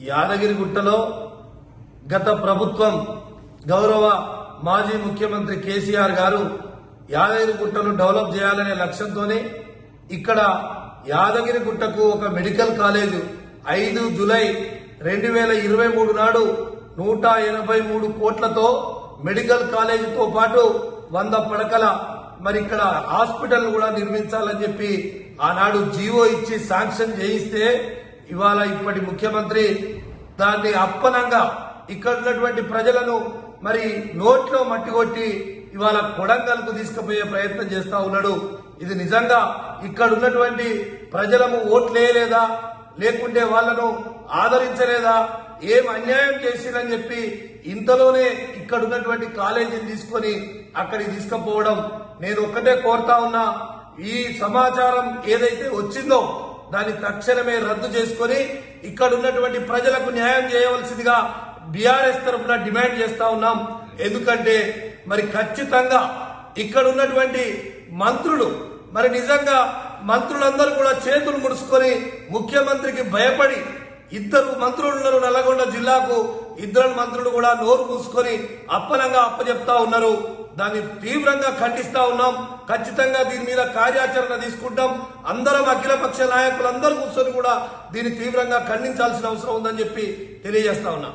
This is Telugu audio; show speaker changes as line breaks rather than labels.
యాదగిరిగుట్టలో గత ప్రభుత్వం గౌరవ మాజీ ముఖ్యమంత్రి కేసీఆర్ గారు యాదగిరిగుట్టను డెవలప్ చేయాలనే లక్ష్యంతోనే ఇక్కడ యాదగిరిగుట్టకు ఒక మెడికల్ కాలేజ్ ఐదు జులై రెండు వేల ఇరవై మూడు నాడు నూట ఎనభై మూడు కోట్లతో మెడికల్ కాలేజీతో పాటు వంద పడకల మరి ఇక్కడ హాస్పిటల్ కూడా నిర్మించాలని చెప్పి ఆనాడు జీవో ఇచ్చి శాంక్షన్ చేయిస్తే ఇవాళ ఇప్పటి ముఖ్యమంత్రి దాన్ని అప్పనంగా ఇక్కడ ఉన్నటువంటి ప్రజలను మరి నోట్లో మట్టి కొట్టి ఇవాళ కొడంగల్కు తీసుకుపోయే ప్రయత్నం చేస్తా ఉన్నాడు. ఇది నిజంగా ఇక్కడ ఉన్నటువంటి ప్రజలము ఓట్లేయలేదా? లేకుంటే వాళ్ళను ఆదరించలేదా? ఏం అన్యాయం చేసిరని చెప్పి ఇంతలోనే ఇక్కడ ఉన్నటువంటి కాలేజీని తీసుకొని అక్కడికి తీసుకుపోవడం నేను ఒక్కటే కోరుతా ఉన్నా. ఈ సమాచారం ఏదైతే వచ్చిందో దాన్ని తక్షణమే రద్దు చేసుకొని ఇక్కడ ఉన్నటువంటి ప్రజలకు న్యాయం చేయవలసిందిగా బీఆర్ఎస్ తరఫున డిమాండ్ చేస్తా ఉన్నాం. ఎందుకంటే మరి ఖచ్చితంగా ఇక్కడ ఉన్నటువంటి మంత్రులు మరి నిజంగా మంత్రులందరూ కూడా చేతులు ముడుచుకొని ముఖ్యమంత్రికి భయపడి ఇద్దరు మంత్రులు ఉన్నారు నల్లగొండ జిల్లాకు. ఇద్దరు మంత్రులు కూడా నోరు మూసుకొని అప్పనంగా అప్పచెప్తా ఉన్నారు. దాన్ని తీవ్రంగా ఖండిస్తా ఉన్నాం. ఖచ్చితంగా దీని మీద కార్యాచరణ తీసుకుంటాం. అందరం అఖిలపక్ష నాయకులందరూ కూర్చొని కూడా దీన్ని తీవ్రంగా ఖండించాల్సిన అవసరం ఉందని చెప్పి తెలియజేస్తా ఉన్నాం.